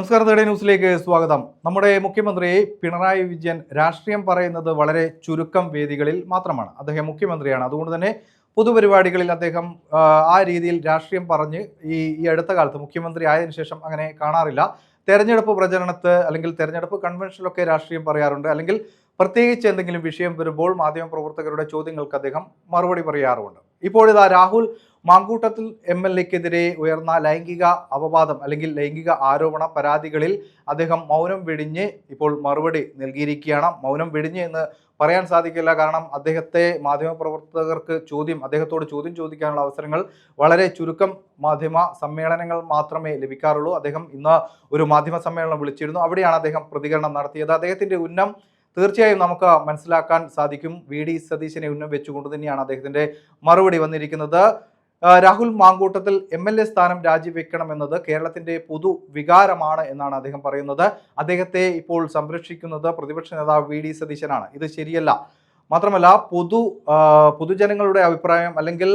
നമസ്കാരം തേടെ ന്യൂസിലേക്ക് സ്വാഗതം. നമ്മുടെ മുഖ്യമന്ത്രി പിണറായി വിജയൻ രാഷ്ട്രീയം പറയുന്നത് വളരെ ചുരുക്കം വേദികളിൽ മാത്രമാണ്. അദ്ദേഹം മുഖ്യമന്ത്രിയാണ്. അതുകൊണ്ട് തന്നെ പൊതുപരിപാടികളിൽ അദ്ദേഹം ആ, രീതിയിൽ രാഷ്ട്രീയം പറഞ്ഞ് ഈ ഈ അടുത്ത കാലത്ത് മുഖ്യമന്ത്രി ആയതിനു ശേഷം അങ്ങനെ കാണാറില്ല. തെരഞ്ഞെടുപ്പ് പ്രചരണത്ത് അല്ലെങ്കിൽ തെരഞ്ഞെടുപ്പ് കൺവെൻഷനിലൊക്കെ രാഷ്ട്രീയം പറയാറുണ്ട്. അല്ലെങ്കിൽ പ്രത്യേകിച്ച് എന്തെങ്കിലും വിഷയം വരുമ്പോൾ മാധ്യമപ്രവർത്തകരുടെ ചോദ്യങ്ങൾക്ക് അദ്ദേഹം മറുപടി പറയാറുമുണ്ട്. ഇപ്പോഴിതാ രാഹുൽ മാങ്കൂട്ടത്തിൽ എം എൽ എക്കെതിരെ ഉയർന്ന ലൈംഗിക അപവാദം അല്ലെങ്കിൽ ലൈംഗിക ആരോപണ പരാതികളിൽ അദ്ദേഹം മൗനം വെടിഞ്ഞ് ഇപ്പോൾ മറുപടി നൽകിയിരിക്കുകയാണ്. മൗനം വെടിഞ്ഞ് എന്ന് പറയാൻ സാധിക്കില്ല. കാരണം അദ്ദേഹത്തെ മാധ്യമപ്രവർത്തകർക്ക് ചോദ്യം അദ്ദേഹത്തോട് ചോദ്യം ചോദിക്കാനുള്ള അവസരങ്ങൾ വളരെ ചുരുക്കം മാധ്യമ സമ്മേളനങ്ങൾ മാത്രമേ ലഭിക്കാറുള്ളൂ. അദ്ദേഹം ഇന്ന് ഒരു മാധ്യമ സമ്മേളനം വിളിച്ചിരുന്നു. അവിടെയാണ് അദ്ദേഹം പ്രതികരണം നടത്തിയത്. അദ്ദേഹത്തിന്റെ ഉന്നം തീർച്ചയായും നമുക്ക് മനസ്സിലാക്കാൻ സാധിക്കും. വി ഡി സതീശനെ ഉന്നം വെച്ചുകൊണ്ട് തന്നെയാണ് അദ്ദേഹത്തിന്റെ മറുപടി വന്നിരിക്കുന്നത്. Rahul Mankoottathil M L A സ്ഥാനം രാജിവെക്കണമെന്നത് കേരളത്തിന്റെ പൊതു വികാരമാണ് എന്നാണ് അദ്ദേഹം പറയുന്നത്. അദ്ദേഹത്തെ ഇപ്പോൾ സംരക്ഷിക്കുന്നത് പ്രതിപക്ഷ നേതാവ് വി ഡി സതീശനാണ്. ഇത് ശരിയല്ല. മാത്രമല്ല പൊതു പൊതുജനങ്ങളുടെ അഭിപ്രായം അല്ലെങ്കിൽ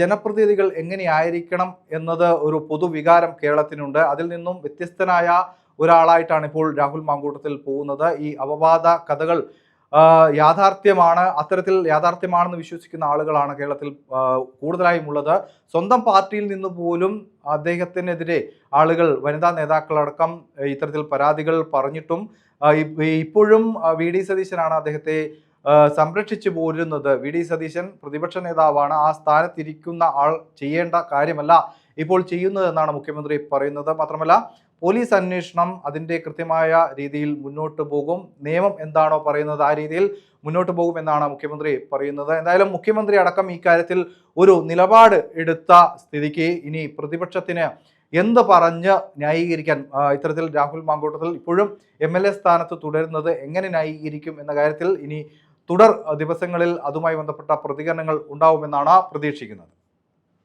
ജനപ്രതിനിധികൾ എങ്ങനെയായിരിക്കണം എന്നത് ഒരു പൊതുവികാരം കേരളത്തിനുണ്ട്. അതിൽ നിന്നും വ്യത്യസ്തനായ ഒരാളായിട്ടാണ് ഇപ്പോൾ രാഹുൽ മാങ്കൂട്ടത്തിൽ പോകുന്നത്. ഈ അപവാദ കഥകൾ യാഥാർത്ഥ്യമാണ് അത്തരത്തിൽ യാഥാർത്ഥ്യമാണെന്ന് വിശ്വസിക്കുന്ന ആളുകളാണ് കേരളത്തിൽ കൂടുതലായും ഉള്ളത് സ്വന്തം പാർട്ടിയിൽ നിന്ന് പോലും അദ്ദേഹത്തിനെതിരെ ആളുകൾ വനിതാ നേതാക്കളടക്കം ഇത്തരത്തിൽ പരാതികൾ പറഞ്ഞിട്ടും ഇപ്പോഴും വി ഡി സതീശനാണ് അദ്ദേഹത്തെ സംരക്ഷിച്ചു പോരുന്നത്. വി ഡി സതീശൻ പ്രതിപക്ഷ നേതാവാണ്. ആ സ്ഥാനത്തിരിക്കുന്ന ആൾ ചെയ്യേണ്ട കാര്യമല്ല. ഇപ്പോൾ ചെയ്യുന്നതെന്നാണ് മുഖ്യമന്ത്രി പറയുന്നത്. മാത്രമല്ല പോലീസ് അന്വേഷണം അതിന്റെ കൃത്യമായ രീതിയിൽ മുന്നോട്ട് പോകും. നിയമം എന്താണോ പറയുന്നത് ആ രീതിയിൽ മുന്നോട്ട് പോകും എന്നാണ് മുഖ്യമന്ത്രി പറയുന്നത്. എന്തായാലും മുഖ്യമന്ത്രി അടക്കം ഈ കാര്യത്തിൽ ഒരു നിലപാട് എടുത്ത സ്ഥിതിക്ക് ഇനി പ്രതിപക്ഷത്തിന് എന്ത് പറഞ്ഞ് ന്യായീകരിക്കാൻ ഇത്തരത്തിൽ രാഹുൽ മാങ്കോട്ടത്തിൽ ഇപ്പോഴും എം എൽ എ സ്ഥാനത്ത് തുടരുന്നത് എങ്ങനെ ന്യായീകരിക്കും എന്ന കാര്യത്തിൽ ഇനി തുടർ ദിവസങ്ങളിൽ അതുമായി ബന്ധപ്പെട്ട പ്രതികരണങ്ങൾ ഉണ്ടാവുമെന്നാണ് പ്രതീക്ഷിക്കുന്നത്.